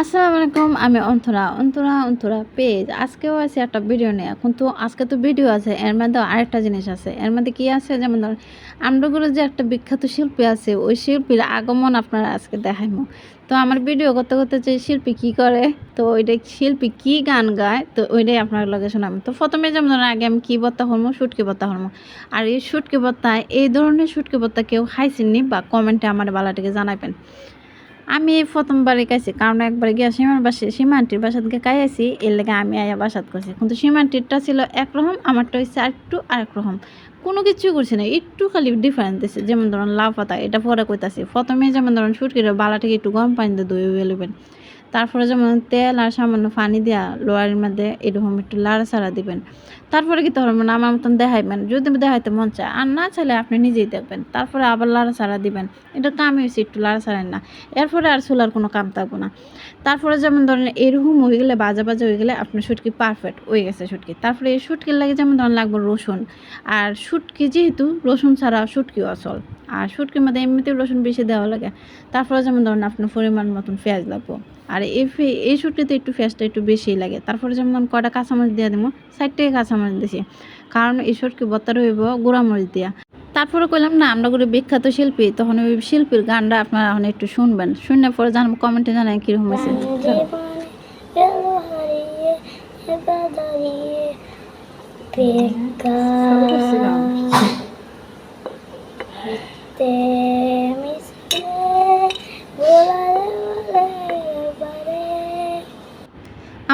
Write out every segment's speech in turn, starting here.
আসসালামু আলাইকুম আমি অন্তরা। অন্তরা অন্তরা পেজ। আজকেও আছে একটা ভিডিও নিয়ে। কিন্তু আজকে তো ভিডিও আছে, এর মধ্যে আরেকটা জিনিস আছে। এর মধ্যে কি আছে? যেমন ধর আমরাগুলো যে একটা বিখ্যাত শিল্পী আছে, ওই শিল্পীর আগমন আপনারা আজকে দেখাইমো। তো আমার ভিডিও করতে করতে যে শিল্পী কি করে, তো ওইটা শিল্পী কি গান গায়, তো ওইটাই আপনার লগে শোনাম তো প্রথমে যেমন ধরেন, আগে আমি কি বত্তা হরমো, শুটকি বত্তা হরমো। আর এই শুটকি বত্তা এই ধরনের শুটকি বত্তা কেউ খাইছেননি বা কমেন্টে আমার বালাটিকে জানাবেন আমি এই প্রথমবারে খাইছি, কারণ একবার গিয়া সীমার বাসে, সীমান্তির বাসাত গিয়ে খাইছি এর লেগে আমি আয়া বাসাত করছি কিন্তু সীমান্তিরটা ছিল একরকম আমারটা হচ্ছে আরেকটু আরেক রকম। কোনো কিছু করছে না, একটু খালি ডিফারেন্স দিচ্ছে যেমন ধরুন লাউ পাতা, এটা পরে কইতাছি। প্রথমে যেমন ধরুন সুটকির বালাটাকে একটু গরম পানিতে দই নেবেন তারপরে যেমন তেল আর সামান্য পানি দেওয়া লোয়ারের মধ্যে এরকম একটু লাড়াচাড়া দিবেন। তারপরে কি ধরবেন আমার মতন দেখাইবেন, যদি দেখাইতে মন চায়। আর না চাইলে আপনি নিজেই দেখবেন, তারপরে আবার লাড়াচাড়া দিবেন। এটা কামই হয়েছে একটু লাড়াচাড়েন না। এরপরে আর চুলার কোনো কাম থাকব না। তারপরে যেমন ধরেন এরকম হয়ে গেলে, বাজা বাজা হয়ে গেলে আপনার শুটকি পারফেক্ট হয়ে গেছে শুটকি তারপরে এই শুটকির লাগে যেমন ধরেন লাগবে রসুন। আর শুটকি যেহেতু, রসুন ছাড়া শুটকিও আসল আর শুটকির মধ্যে এমনিতেও রসুন বেশি দেওয়া লাগে। তারপরে যেমন ধরেন আপনার পরিমাণ মতন পেঁয়াজ লাগবো। আর এই ফে- এই শুটকিতে একটু পেঁয়াজটা একটু বেশিই লাগে। তারপরে যেমন আমি কয়টা কাঁচামরিচ দিয়ে দেবো সাইড থেকে কাঁচামরিচ দিছি। কারণ এই শুটকি বত্তার হইব গুঁড়ামরিচ দিয়া। তারপরে কইলাম না আমরা করে বিখ্যাত শিল্পী। তখন ওই শিল্পীর গানটা আপনারা এখন একটু শুনবেন। শুনে পরে জানাব কমেন্টে জানাই কীরকম হয়েছে দাঁড়িয়ে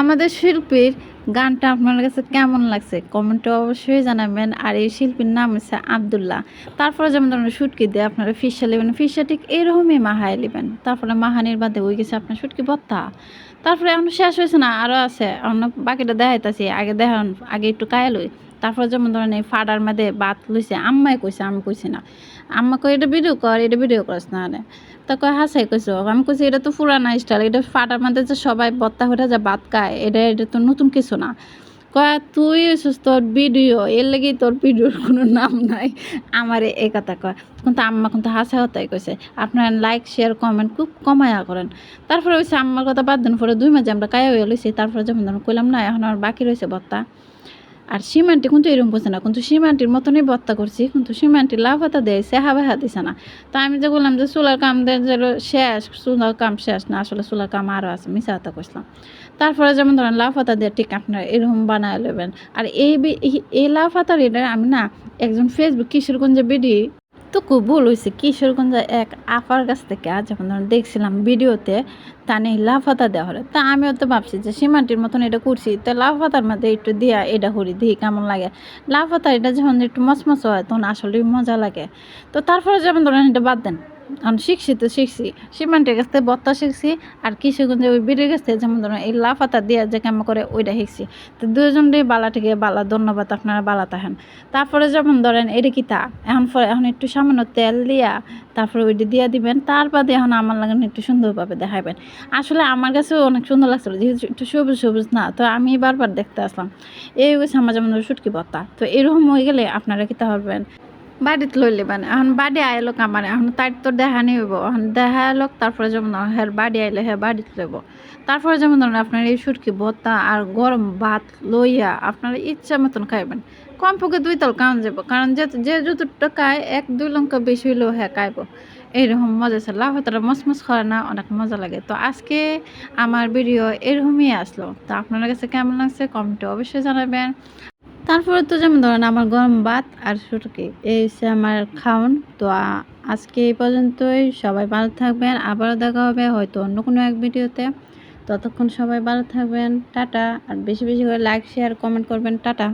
আমাদের শিল্পীর গানটা আপনার কাছে কেমন লাগছে? কমেন্টে অবশ্যই জানাবেন। আর এই শিল্পীর নাম হচ্ছে আবদুল্লাহ। তারপরে যেমন ধরুন শুটকি দিয়ে আপনারা ফিসা নেবেন। ফিসা ঠিক এরকমই মাহায় নেবেন। তারপরে মাহানির বাদে ওই গেছে আপনার শুটকি বত্তা তারপরে এখন শেষ হয়েছে না আরও আছে। অন্য বাকিটা দেখাইতেছি। আগে দেখান, আগে একটু কায়ালই তারপরে যেমন ধরেন এই ফাডার মধ্যে বাত লইছে, আম্মাই কইছে, আমি কইছি না। আম্মা কই এটা ভিডিও কর, এটা ভিডিও করস না রে। তা কয়, হাসাই কইছো? আমি কইছি, এটা তো পুরানা স্টাইল এটা ফাটার মধ্যে যে সবাই বত্তা হয়ে যা ভাত খায়, এটা এটা তো নতুন কিছু না। কয়, তুই হইছিস তোর ভিডিও এর লেগে তোর ভিডিওর কোনো নাম নাই। আমার এই কথা কয়। কিন্তু আম্মা কিন্তু হাসা হতাই কইছে। আপনার লাইক শেয়ার কমেন্ট খুব কমায়া করেন। তারপরে হয়েছে আম্মার কথা বাদ দিন, পরে দুই মাঝে আমরা কায়া হয়ে লইছি। তারপরে যেমন ধরুন কইলাম, না, এখন আর বাকি রয়েছে বত্তা। আর সিমানটি কিন্তু এরকম করছে না। কিন্তু সিমানটির মতনই বত্তা করছি, কিন্তু সিমানটি লাফাতা হাতা দেয় সেহা বেহা দিছে না। তো আমি যে বললাম যে চুলার কাম দেয় শেষ, চুলার কাম শেষ না, আসলে চুলার কাম আরও আছে, মিশা হাতা করছিলাম। তারপরে যেমন ধরেন লাফাতা দিয়ে, ঠিক আপনারা এরকম বানায় নেবেন আর এই এই- লাফাতার এটা আমি না একজন ফেসবুক কিশোরগঞ্জে বিডি তো খুব ভুল হয়েছে কিশোরগঞ্জে এক আপার কাছ থেকে আজ যখন দেখছিলাম ভিডিওতে, তা নেই, লাফাতা দেওয়া হলো। তা আমিও তো ভাবছি যে সীমান্তির মতন এটা করছি, তো লাফাতার মধ্যে একটু দিয়া এটা করি দিই কেমন লাগে। লাফাতা এটা যখন একটু মচমচ হয়, তখন আসলে মজা লাগে। তো তারপরে যেমন ধরেন এটা বাদ দেন আমি শিখছি তো শিখছি। সীমান্টের কাছ থেকে বত্তা শিখছি, আর কিশোরগঞ্জে ওই কাছ থেকে যেমন ধরেন এই লাফাতা দিয়া যে কেমন করে ওইটা শিখছি। তো দুজনই বালা থেকে বালা, ধন্যবাদ আপনারা বালা থাকেন। তারপরে যেমন ধরেন এটা কি তা? এখন এখন একটু সামান্য তেল দিয়া তারপরে ওইটা দিয়া দিবেন, তার বাদে এখন আমার লাগান একটু সুন্দরভাবে দেখাবেন। আসলে আমার কাছেও অনেক সুন্দর লাগছিল, যেহেতু একটু সবুজ সবুজ না, তো আমি বারবার দেখতে আসলাম। এই হয়েছে আমার যেমন শুটকি ভর্তা তো এরকম হয়ে গেলে আপনারা কিতা পারবেন বাড়িতে লই লেবেন এখন বাড়ি আইলো আমার এখন তার তো দেখা নিব এখন দেখা এলো তারপরে যেমন হ্যাঁ বাড়ি আইলে হ্যাঁ বাড়িতে লইব। তারপরে যেমন ধরুন আপনার এই শুটকি, ভর্তা আর গরম ভাত লইয়া আপনারা ইচ্ছা মতন খাইবেন। কম পক্ষে দুই তল কাম যাব কারণ যে যে যতটা খায়, এক, দুই লঙ্কা বেশি হইলেও হ্যাঁ খাইব। এইরকম মজা আছে। লাভ তারা মসমস করে না, অনেক মজা লাগে। তো আজকে আমার ভিডিও এরকমই আসলো। তো আপনার কাছে কেমন লাগছে? কমেন্টে অবশ্যই জানাবেন। তারপরে তো যেমন ধরেন আমার গরম ভাত আর সুটকি এই হচ্ছে আমার খাওন। তো আজকে এই পর্যন্তই, সবাই ভালো থাকবেন, আবারও দেখা হবে হয়তো অন্য কোনো এক ভিডিওতে। ততক্ষণ সবাই ভালো থাকবেন, টাটা, আর বেশি বেশি করে লাইক শেয়ার কমেন্ট করবেন, টাটা।